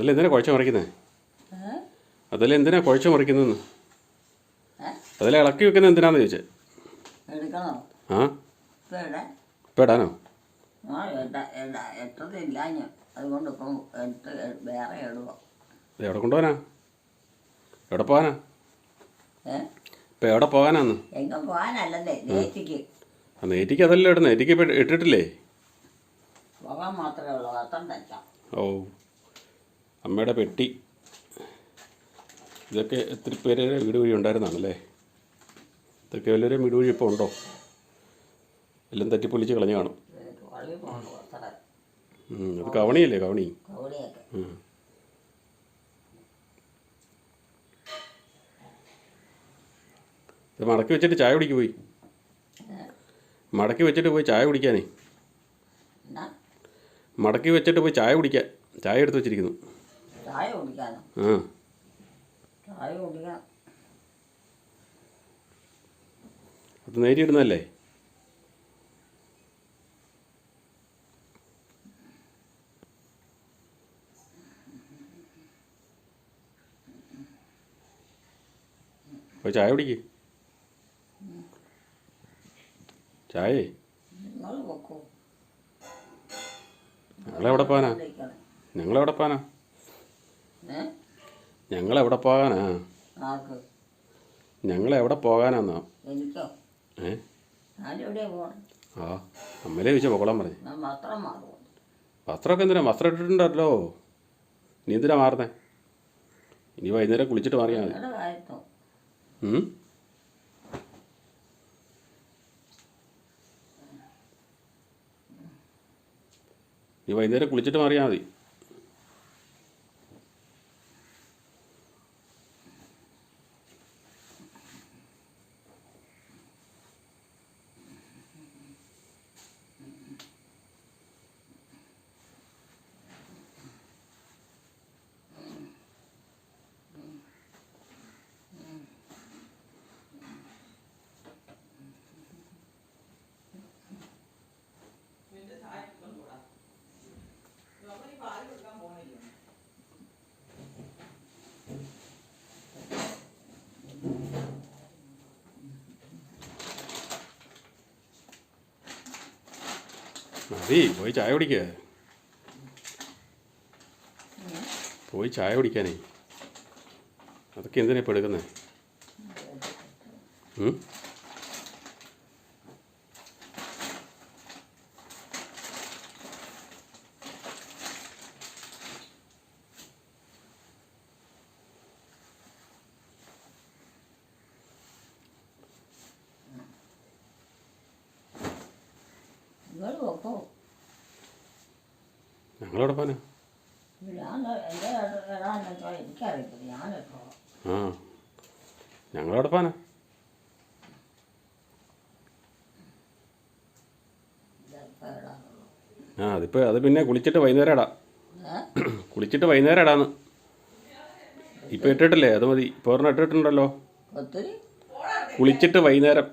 അതിൽ എന്തിനാ കുഴച്ച മറിക്കുന്നത് അതല്ല എന്തിനാ കുഴച്ച മറിക്കുന്നതെന്ന്? അതല്ല ഇളക്കി വെക്കുന്നത് എന്തിനാന്ന് ചോദിച്ചേ? ആ? ഇപ്പം ഇടാനോ എവിടെ കൊണ്ടുപോകാനാ? എവിടെ പോകാനാ? ഇപ്പം എവിടെ പോകാനാന്ന്? ആ. നെറ്റിക്ക്. അതല്ലേ ഇടുന്നത് നെറ്റിക്ക് ഇപ്പം ഇട്ടിട്ടില്ലേ? ഓ. അമ്മയുടെ പെട്ടി. ഇതൊക്കെ ഒത്തിരി പേര് വീട് വഴി ഉണ്ടായിരുന്നാണല്ലേ? ഇതൊക്കെ വലിയൊരു വീട് വഴി ഇപ്പോൾ ഉണ്ടോ? എല്ലാം തട്ടിപ്പൊളിച്ച് കളഞ്ഞു കാണും. അത് കവണിയല്ലേ കവണി. ഇത് മടക്കി വെച്ചിട്ട് ചായ കുടിക്ക് പോയി. മടക്കി വെച്ചിട്ട് പോയി ചായ കുടിക്കാനേ. മടക്കി വെച്ചിട്ട് പോയി ചായ കുടിക്കാൻ ചായ എടുത്ത് വെച്ചിരിക്കുന്നു. ചായ കുടിക്കാനോ? ആ. ചായ കുടിക്കാൻ അത് നേരി ഇടുന്നതല്ലേ പോയി ചായ കുടിക്ക്. ചായേ? നിങ്ങൾ വെക്കൂ ഞങ്ങളെവിടെ പോകാനാ കുടിക്കണം. ഞങ്ങളെവിടെ പോകാനാ? ഞങ്ങൾ എവിടെ പോകാനാന്ന? ഏ? ആ അമ്മയിലെ ചോദിച്ചാൽ പൊക്കോളാൻ പറഞ്ഞു. വസ്ത്രമൊക്കെ എന്തിനാ? വസ്ത്രം ഇട്ടിട്ടുണ്ടല്ലോ. നീ എന്തിനാ മാറുന്നേ? ഇനി വൈകുന്നേരം കുളിച്ചിട്ട് മാറിയാൽ മതി. നീ വൈകുന്നേരം കുളിച്ചിട്ട് മാറിയാൽ മതി. മതി. പോയി ചായ കുടിക്കുക പോയി ചായ കുടിക്കാനേ. അതൊക്കെ എന്തിനാ ഇപ്പോൾ എടുക്കുന്നത് ഞങ്ങളെവിടെ ഞാനിട്ടോ ആ. ഞങ്ങളെവിടെ ഇടാനുള്ളൂ. ആ അതിപ്പോൾ അത് പിന്നെ കുളിച്ചിട്ട് വൈകുന്നേരം ഇടാം. കുളിച്ചിട്ട് വൈകുന്നേരം ഇടാന്ന്. ഇപ്പം ഇട്ടിട്ടില്ലേ? അത് മതി. ഇപ്പോൾ ഇട്ടിട്ടുണ്ടല്ലോ. കുളിച്ചിട്ട് വൈകുന്നേരം.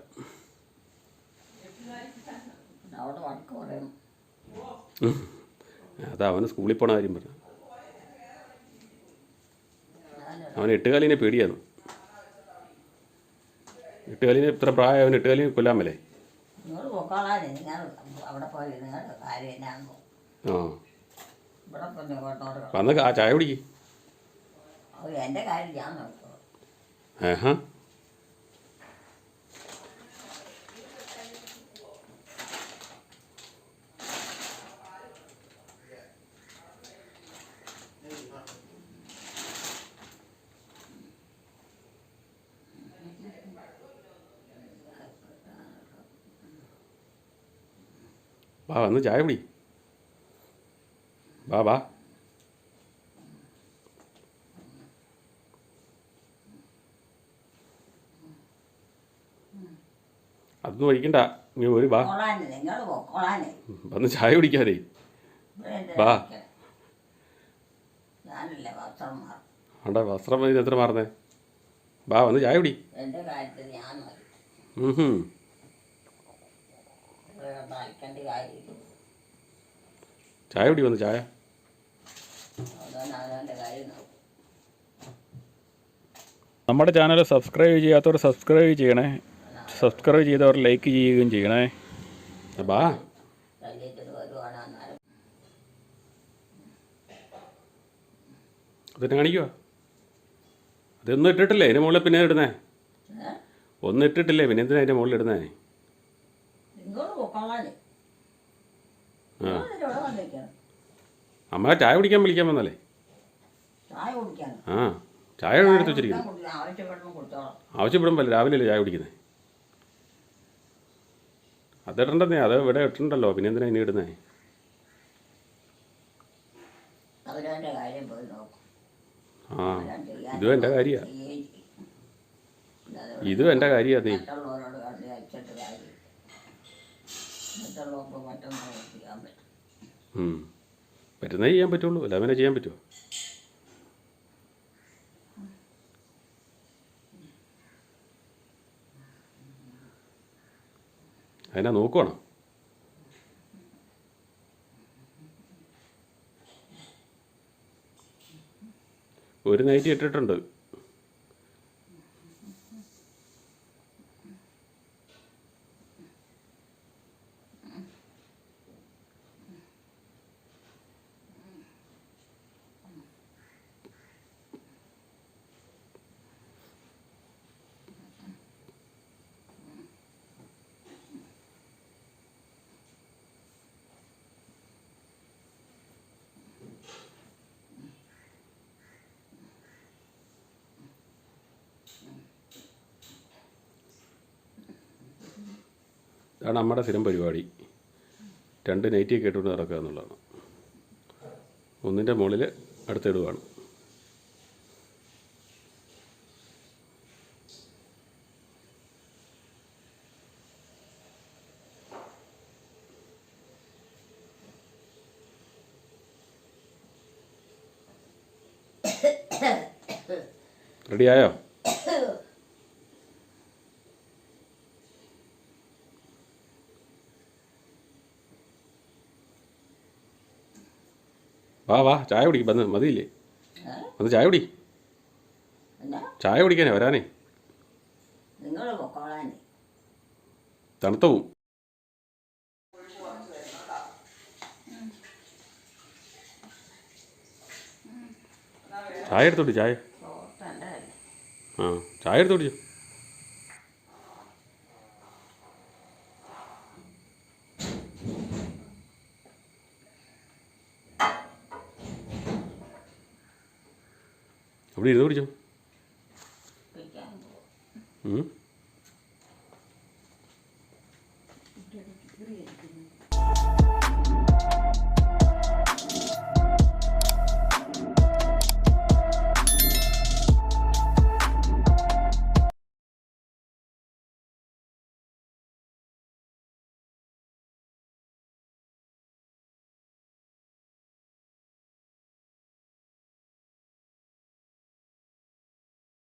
അത് അവന് സ്കൂളിൽ പോണ കാര്യം പറഞ്ഞു. അവൻ എട്ടുകാലിനെ പേടിയാണ്. എട്ടുകാലിന് ഇത്ര പ്രായം അവൻ എട്ടുകാലിനെ കൊല്ലാമല്ലേ ആ. വന്ന് ചായ കുടിക്ക്. ഏഹാ വാ വന്ന് ചായ കുടി. വാ വാ. അതൊന്നും ഒഴിക്കണ്ട. നീ ഒരു വാ. വന്ന് ചായ കുടിക്കാതെ വാ. ഞാനല്ലേ വസ്ത്രം എത്ര മാറുന്നേ? വാ വന്ന് ചായ കുടി. ചായ കുടി വന്നു ചായ? നമ്മുടെ ചാനൽ സബ്സ്ക്രൈബ് ചെയ്യാത്തവർ സബ്സ്ക്രൈബ് ചെയ്യണേ. സബ്സ്ക്രൈബ് ചെയ്തവർ ലൈക്ക് ചെയ്യുകയും ചെയ്യണേ. അപ്പാ. അതിനെ കാണിക്കുവോ. അതൊന്നും ഇട്ടിട്ടില്ലേ? അതിന് മുകളിൽ പിന്നെ ഇടുന്നേ. ഒന്നും ഇട്ടിട്ടില്ലേ? പിന്നെ എന്തിനാ അതിന്റെ മുകളിൽ ഇടുന്നേ? അമ്മ ചായ കുടിക്കാൻ വിളിക്കാൻ വന്നല്ലേ? ചായ ആ ചായ എടുത്ത് വെച്ചിരിക്കുന്നു? ആവശ്യപ്പെടുമ്പോ ആവശ്യപ്പെടുമ്പോൾ രാവിലെ അല്ലേ ചായ കുടിക്കുന്നത് അത് ഇടണ്ടെന്നേ അത് ഇവിടെ ഇട്ടുണ്ടല്ലോ പിന്നെ എന്തിനാ ഇനി ഇടുന്നേ? കാര്യം ആ ഇതും എന്റെ കാര്യമാണ് ചെയ്യുകയും ചെയ്യും. അല്ലാതെ ഇതും എന്റെ കാര്യമാണ് നീ മറ്റുള്ളവരോട് കണ്ട് വെച്ചിട്ട് കാര്യം പറ്റുന്നേ ചെയ്യാൻ പറ്റുള്ളൂ. അല്ല ചെയ്യാൻ പറ്റുമോ? അതിനാ നോക്കുവാണോ. ഒരു നൈറ്റ് ഇട്ടിട്ടുണ്ട്. ഇതാണ് നമ്മുടെ സ്ഥിരം പരിപാടി. രണ്ട് നൈറ്റി കേട്ടുകൊണ്ട് നടക്കുക എന്നുള്ളതാണ്. ഒന്നിന്റെ മുകളിൽ അടുത്തിടുവാണ്. റെഡിയായോ വാ വാ ചായ കുടിക്ക്. വന്ന് മതിയില്ലേ? വന്ന് ചായ കുടി. ചായ കുടിക്കാനേ വരാനേ. തണുത്തവും പൊക്കോളാൻ തണുത്ത പോവും ചായ എടുത്തോട്ടി ചായ. ആ ചായ എടുത്തോട്ടി അവിടെ ഇരുന്ന് കുടിച്ചോ